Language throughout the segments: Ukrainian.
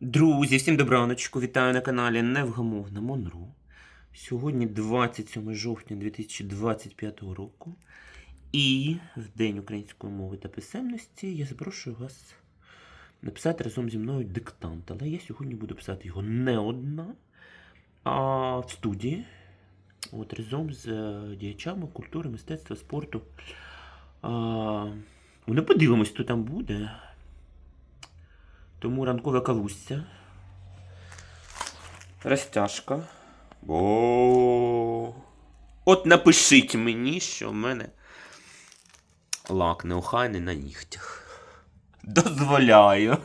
Друзі, всім добраночку. Вітаю на каналі Невгамовна Монру. Сьогодні 27 жовтня 2025 року. І в День української мови та писемності я запрошую вас написати разом зі мною диктант. Але я сьогодні буду писати його не одна, а в студії. От разом з е, діячами культури, мистецтва, спорту. Ну, подивимось, хто там буде. Тому ранкове кавусся. Розтяжка. О. От напишіть мені, що в мене лак неохайний на нігтях. Дозволяю.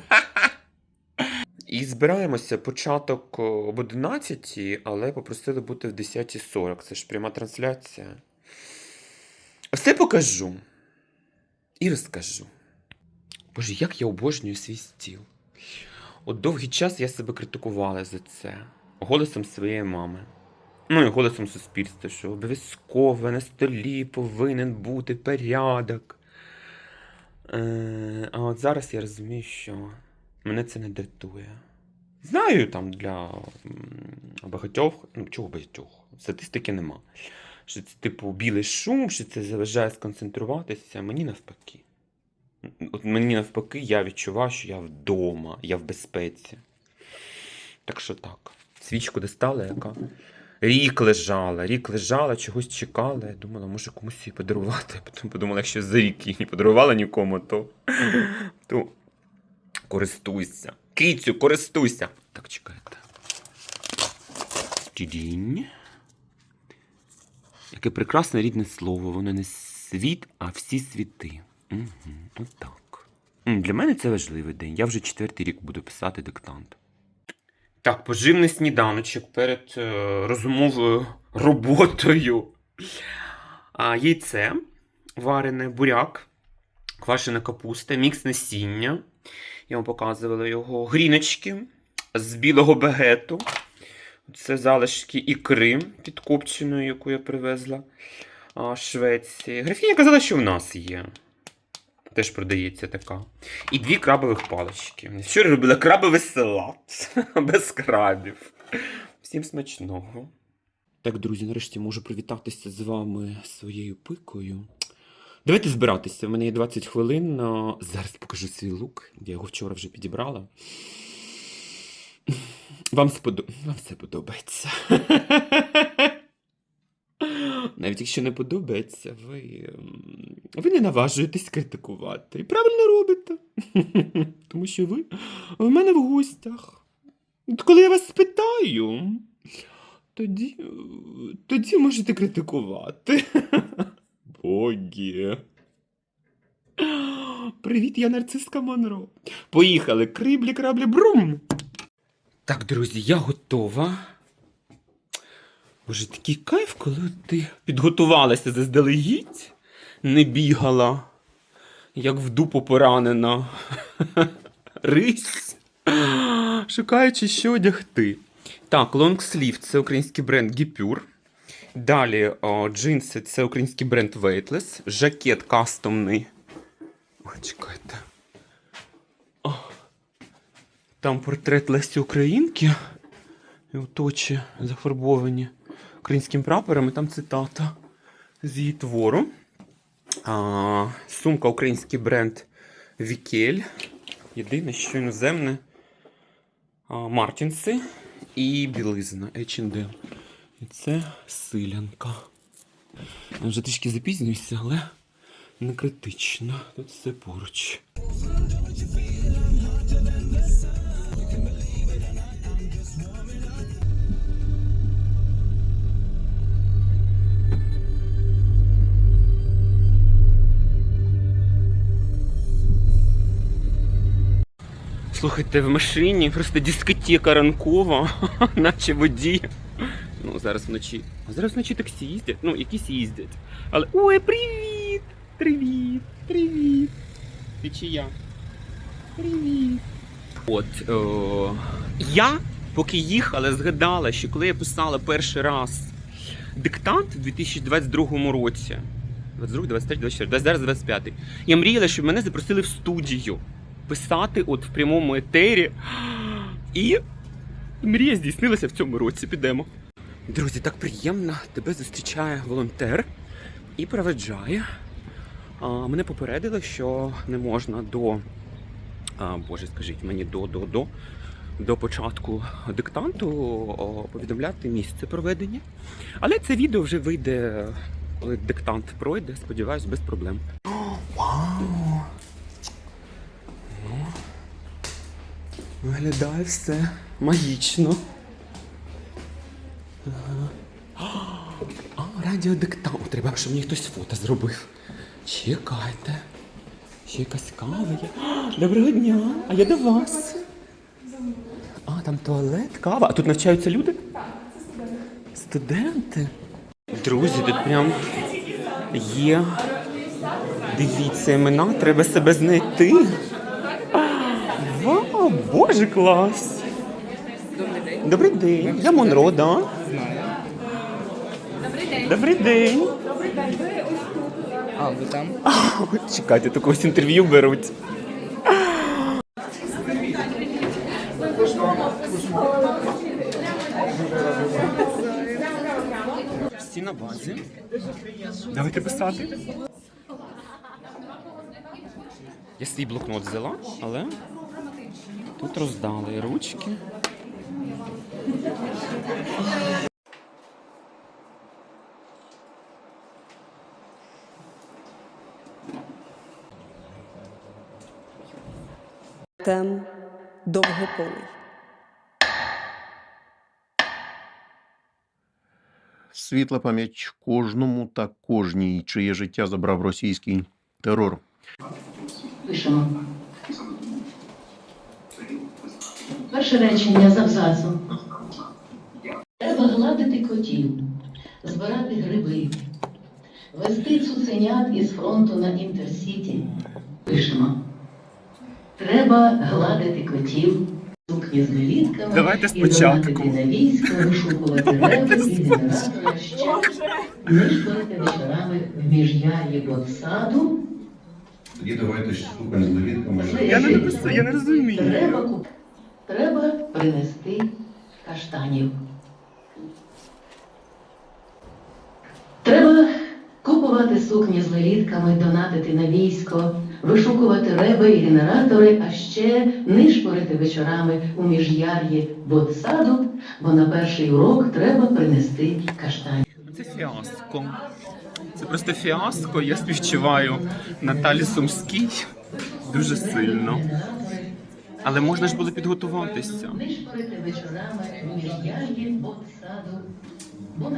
І збираємося початок об 11, але попросили бути в 10.40. Це ж пряма трансляція. Все покажу. І розкажу. Боже, як я обожнюю свій стіл. От довгий час я себе критикувала за це. Голосом своєї мами. Ну і голосом суспільства, що обов'язково на столі повинен бути порядок. Е, а от зараз я розумію, що мене це не дратує. Знаю, там для багатьох, ну чого багатьох, статистики нема. Що це, типу, білий шум, що це заважає сконцентруватися. Мені навпаки. От мені навпаки, я відчуваю, що я вдома, я в безпеці. Так що так. Свічку достала, яка рік лежала, рік лежала, чогось чекала. Я думала, може комусь її подарувати. Потім подумала, якщо за рік її не подарувала нікому, то, то користуйся. Кицю, користуйся. Так, чекайте. Тідінь. Яке прекрасне рідне слово. Воно не світ, а всі світи. Угу, отак. Для мене це важливий день. Я вже четвертий рік буду писати диктант. Так, поживний сніданочок перед е, розумовою роботою. А, яйце варене, буряк, квашена капуста, мікс насіння. Я вам показувала його. Гріночки з білого багету. Це залишки ікри підкопченої, яку я привезла з Швеції. Графіня казала, що в нас є. Теж продається така. І дві крабових палички. Вчора робила крабовий салат без крабів. Всім смачного. Так, друзі, нарешті можу привітатися з вами своєю пикою. Давайте збиратися. У мене є 20 хвилин. Зараз покажу свій лук. Я його вчора вже підібрала. Вам, сподо... Вам все подобається. Навіть якщо не подобається, ви, ви не наважуєтесь критикувати. І правильно робите. Тому що ви в мене в гостях. От коли я вас спитаю, тоді, тоді можете критикувати. Богі. Привіт, я нарциска Монро. Поїхали, криблі, краблі, брум. Так, друзі, я готова. Боже, такий кайф, коли ти підготувалася заздалегідь, не бігала, як в дупу поранена. Рись. Шукаючи, що одягти. Так, лонгслів це український бренд Гіпюр. Далі о, джинси це український бренд Weightless. Жакет кастомний. О, чекайте. О, там портрет Лесі Українки. І оточі зафарбовані українським прапором, і там цитата з її твору. А, сумка український бренд Вікель. Єдине, що іноземне Мартінси і білизна H&M. І це силянка. Я вже трішки запізнююся, але не критично. Тут все поруч. Слухайте, в машині просто дискотека ранкова, наче водій. Ну, зараз вночі. А зараз вночі таксі їздять. Ну, якісь їздять. Але. Ой, привіт! Привіт! Привіт! Ти чия? Привіт! От. О... Я, поки їхала, згадала, що коли я писала перший раз диктант у 2022 році, 22, 23, 24, 20, зараз 25. Я мріяла, щоб мене запросили в студію писати от в прямому етері. І мрія здійснилася в цьому році. Підемо. Друзі, так приємно. Тебе зустрічає волонтер і проведжає. Мене попередили, що не можна до. А, Боже, скажіть мені до, до, до, до початку диктанту повідомляти місце проведення. Але це відео вже вийде, коли диктант пройде, сподіваюсь, без проблем. Вау! Ну, Виглядає все магічно. А, радіодиктант. Треба, щоб мені хтось фото зробив. Чекайте. Ще якась кава є. Доброго дня! А я до вас. А, там туалет, кава. А тут навчаються люди? Так, це студенти. Студенти? Друзі, тут прям є. Дивіться, імена, треба себе знайти. Вау, боже, клас! Добрий день. Я Монро, да? Добрий день. А, ви там? Чекайте, тут когось інтерв'ю беруть. Всі на базі. Давайте писати. Я свій блокнот взяла, але тут роздали ручки. Тем довгополий. Світла пам'ять кожному та кожній, чиє життя забрав російський терор. Пишемо. Перше речення з абзацу. Треба гладити котів, збирати гриби, вести цуценят із фронту на інтерсіті. Пишемо. Треба гладити котів, сукні з лелітками Давайте і спочатку. на військо, вишукувати реби і генератора ще. Не шкодити вечорами в міжяр'ї ботсаду, Тоді давайте штука з довідками. Я не написав, я не розумію. Треба куп... Треба принести каштанів. Треба купувати сукні з лелітками, донатити на військо, вишукувати реби і генератори, а ще нишпорити вечорами у міжяр'ї ботсаду, бо на перший урок треба принести каштанів. Це фіаско. Це просто фіаско. Я співчуваю Наталі Сумській дуже сильно. Але можна ж було підготуватися.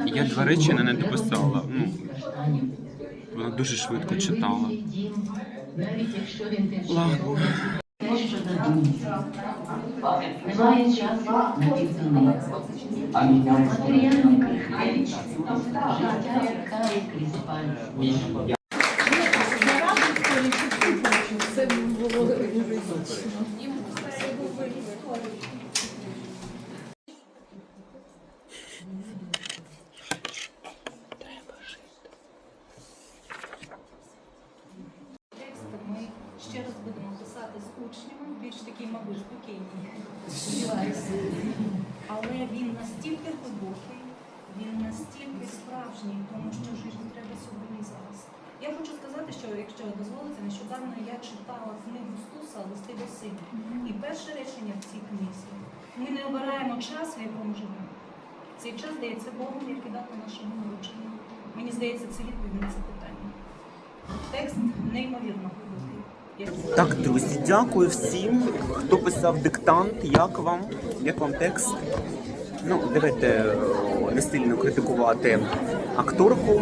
Я два речення не дописала. Ну. Вона дуже швидко читала. Навіть якщо він Ладно. те, що задумався. Немає часу на півдні. Матеріальні крихи. Життя крізь пальці. Текст ми ще раз будемо писати з учнями, більш такий, мабуть, спокійний. Сподіваюся. Але він настільки глибокий, він настільки справжній, тому що життя треба сьогодні зараз. Я хочу сказати, що якщо дозволите, нещодавно я читала книгу Стуса Листи до сина. І перше речення в цій книзі. Ми не обираємо час, в якому живемо. Цей час дається Богом, як і дата нашого народження. Мені здається, це відповідь на це питання. Текст неймовірно Так, друзі, дякую всім, хто писав диктант. Як вам? Як вам текст? Ну, давайте е, не сильно критикувати акторку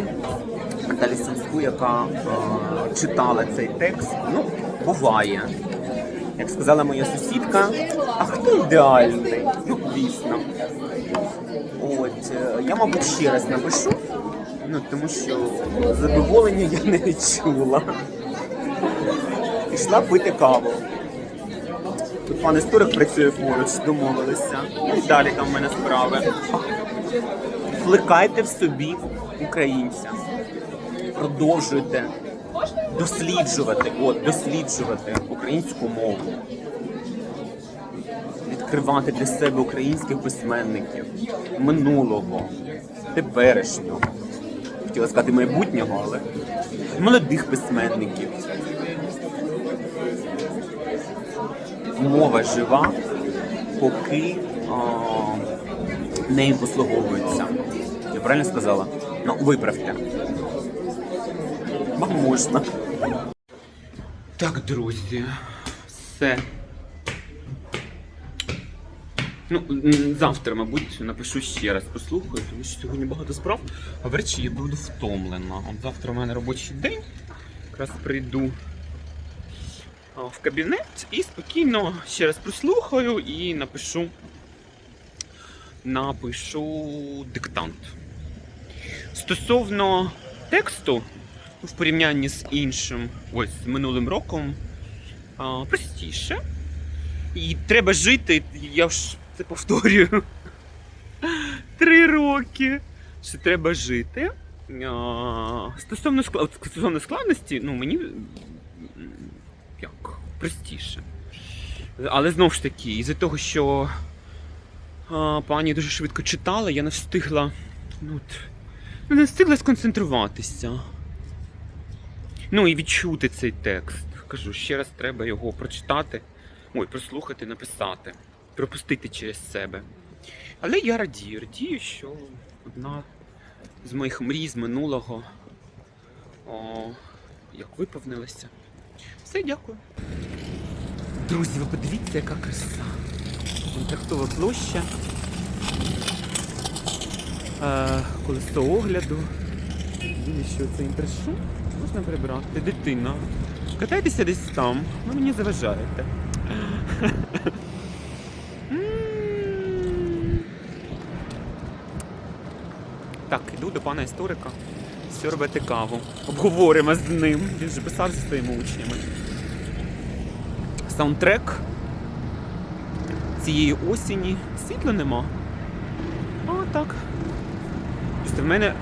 Наталі Сумську, яка е, читала цей текст. Ну, буває. Як сказала моя сусідка, а хто ідеальний? Ну, звісно. От, е, я, мабуть, ще раз напишу, ну, тому що задоволення я не відчула. Пішла пити каву. Тут пан історик працює поруч, домовилися. І далі там в мене справи. Плекайте в собі українця. продовжуєте досліджувати, от, досліджувати українську мову, відкривати для себе українських письменників минулого, теперішнього. Хотіла сказати майбутнього, але молодих письменників. Мова жива, поки а, нею послуговуються. Я правильно сказала? Ну, виправте. Вам можна. Так, друзі, все. Ну, завтра, мабуть, напишу ще раз, послухаю, тому що сьогодні багато справ, а ввечері я буду втомлена. От завтра у мене робочий день. Якраз прийду в кабінет і спокійно ще раз прослухаю і напишу. Напишу диктант. Стосовно тексту, в порівнянні з іншим, ось з минулим роком, простіше. І треба жити, я ж це повторюю. Три роки. Що треба жити. Стосовно, стосовно складності, ну мені простіше. Але знову ж таки, із-за того, що а, пані дуже швидко читала, я не встигла. Ну, не встигла сконцентруватися. Ну і відчути цей текст. Кажу, ще раз треба його прочитати, ой, прослухати, написати, пропустити через себе. Але я радію, радію, що одна з моїх мрій з минулого о, як виповнилася. Все, дякую. Друзі, ви подивіться, яка краса. Контрактова площа. Е, колесо огляду. Що це інтершу. Можна прибрати. Дитина. Катайтеся десь там, ви мені заважаєте. Так, іду до пана історика. Все робити каву. Обговоримо з ним. Він же писав зі своїми учнями. Саундтрек цієї осені. Світла нема. А так. Просто в мене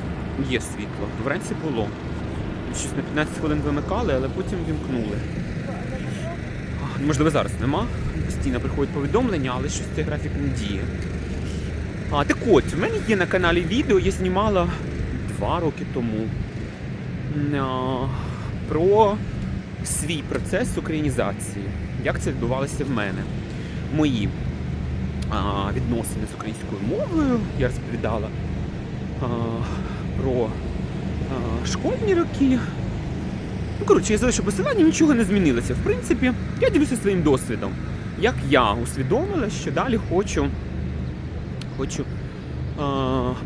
є світло. Вранці було. Щось на 15 хвилин вимикали, але потім вімкнули. Можливо, зараз нема. Постійно приходять повідомлення, але щось цей графік не діє. А, так от, в мене є на каналі відео, я знімала два роки тому про свій процес українізації. Як це відбувалося в мене? Мої відносини з українською мовою. Я розповідала про школьні роки. Ну, коротше, я залишу посилання, нічого не змінилося. В принципі, я ділюся своїм досвідом. Як я усвідомила, що далі хочу, хочу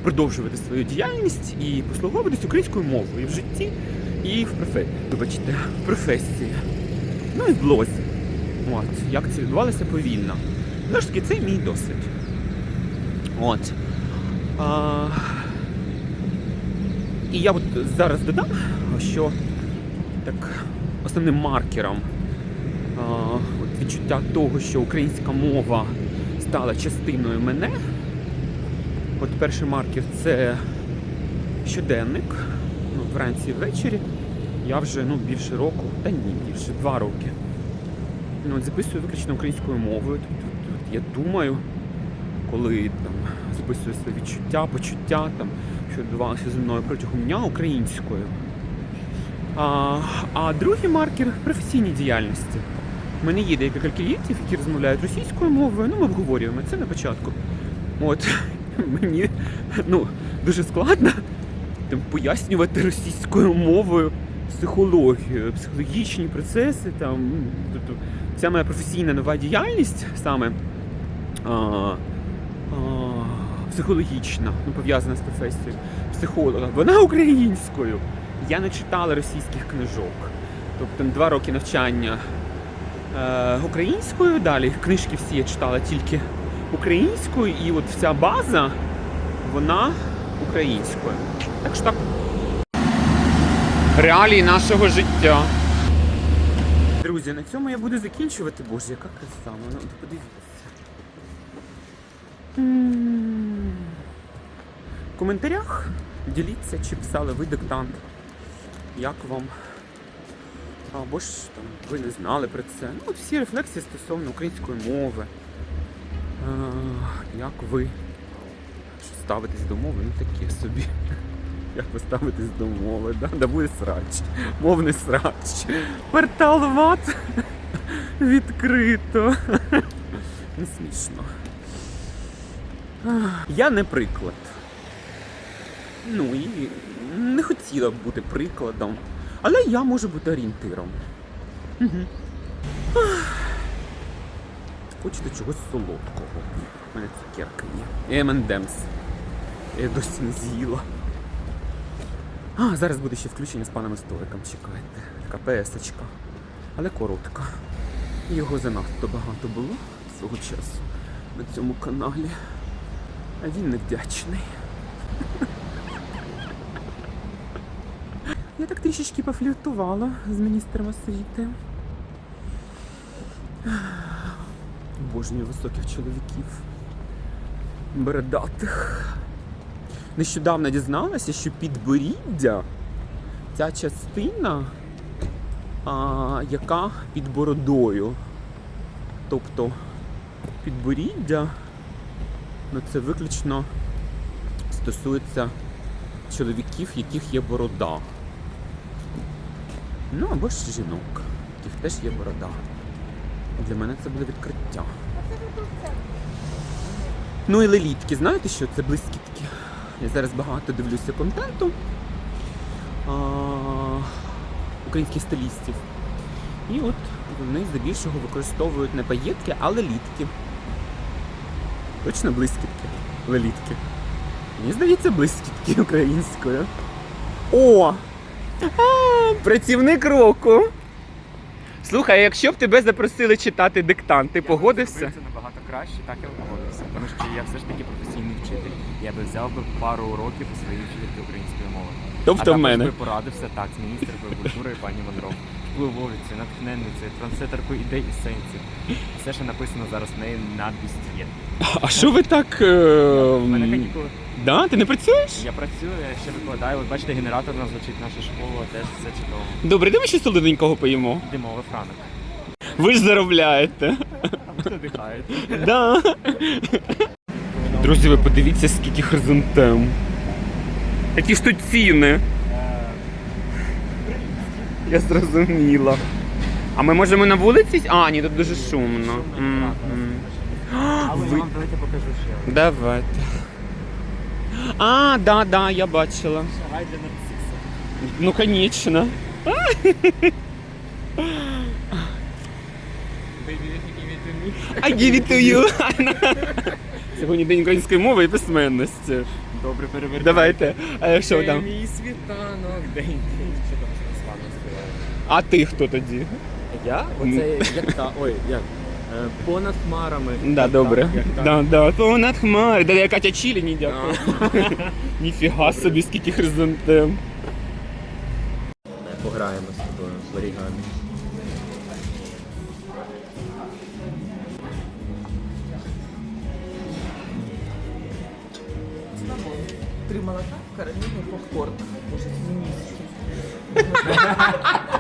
продовжувати свою діяльність і послуговуватись українською мовою в житті, і в професії. Вибачте, в професії. Ну і в блозі. От, як це відбувалося повільно. Знову ж таки, це мій досвід. От. А, і я от зараз додам, що так основним маркером а, от відчуття того, що українська мова стала частиною мене. От перший маркер це щоденник. Ну, вранці і ввечері. Я вже ну, більше року, та ні, більше два роки. Ну, записую виключно українською мовою. Тобто, я думаю, коли там записую свої відчуття, почуття, там, що відбувалося зі мною протягом дня українською. А, а другий маркер професійній діяльності. У мене є декілька клієнтів, які розмовляють російською мовою, ну ми обговорюємо це на початку. От мені ну, дуже складно там, пояснювати російською мовою психологію, психологічні процеси. Там, ну, тобто, ця моя професійна нова діяльність саме а, а, психологічна, ну, пов'язана з професією психолога, вона українською. Я не читала російських книжок. Тобто два роки навчання е, українською, далі книжки всі я читала тільки українською, і от вся база, вона українською. Так що так. Реалії нашого життя. Друзі, на цьому я буду закінчувати. Боже, яка краса, ну подивіться. В коментарях діліться, чи писали ви диктант. Як вам? Або ж там ви не знали про це. Ну, от всі рефлексії стосовно української мови. А, як ви ставитесь до мови? Ну таке собі. Як ви ставитесь до мови, да? Да буде срач. Мовний срач. Портал ват відкрито. Не смішно. Я не приклад. Ну і не хотіла б бути прикладом. Але я можу бути орієнтиром. Угу. Хочете чогось солодкого. У мене цукерка є. M&M's. Я досі не з'їла. А, зараз буде ще включення з паном істориком. Чекайте. Така песочка. Але коротка. Його занадто багато було свого часу на цьому каналі. А він невдячний. Я так трішечки пофліртувала з міністром освіти. Обожнюю високих чоловіків. Бородатих. Нещодавно дізналася, що підборіддя ця частина, а, яка під бородою. Тобто підборіддя, ну це виключно стосується чоловіків, яких є борода. Ну або ж жінок, яких теж є борода. Для мене це буде відкриття. Ну і лелітки, знаєте що? Це блискітки. Я зараз багато дивлюся контенту а, українських стилістів. І от вони здебільшого використовують не паєтки, а лелітки. Точно блискітки. Лелітки. Мені здається, блискітки українською. О! А, працівник року. Слухай, а якщо б тебе запросили читати диктант, ти погодився? Це набагато краще, так я погодився. Тому що я все ж таки професійний вчитель. Я би взяв би пару уроків у своїй вчительки української мови. а Тобто в мене. би порадився так з міністром культури пані Монро. Впливовицею, натхненницею, трансляторкою ідей і сенсів. Все, що написано зараз в неї на бюст'є. А що ви так. Е... У мене канікули. Да? Ти не працюєш? Я працюю, я ще викладаю. От бачите, генератор у нас звучить наша школа, теж все чудово. Добре, де ми ще солоденького поїмо? Димовий франок. Ви ж заробляєте. Надихаєте. Да. Друзі, ви подивіться, скільки хризантем. Які ж тут ціни. Я зрозуміла. А ми можемо на вулиці? А, ні, тут дуже шумно. Але я вам давайте покажу ще. один. Давайте. А, да, да, я бачила. Рай для нарциса. Ну, конечно. I give it to you. Сьогодні день української мови і письменності. Добре перевертаю. Давайте. Е, Що там? Мій світанок, день. Що там? А ти хто тоді? Я? Оце як та. Ой, як? Е, Понад хмарами. Да, Як добре. так, як так. Да, да. Понад хмари. Да, я Катя Чілі, ні, дякую. Ніфіга собі, скільки хризантем. Пограємо з тобою в орігамі. Три молока, карамельный попкорн. Боже, феминистки.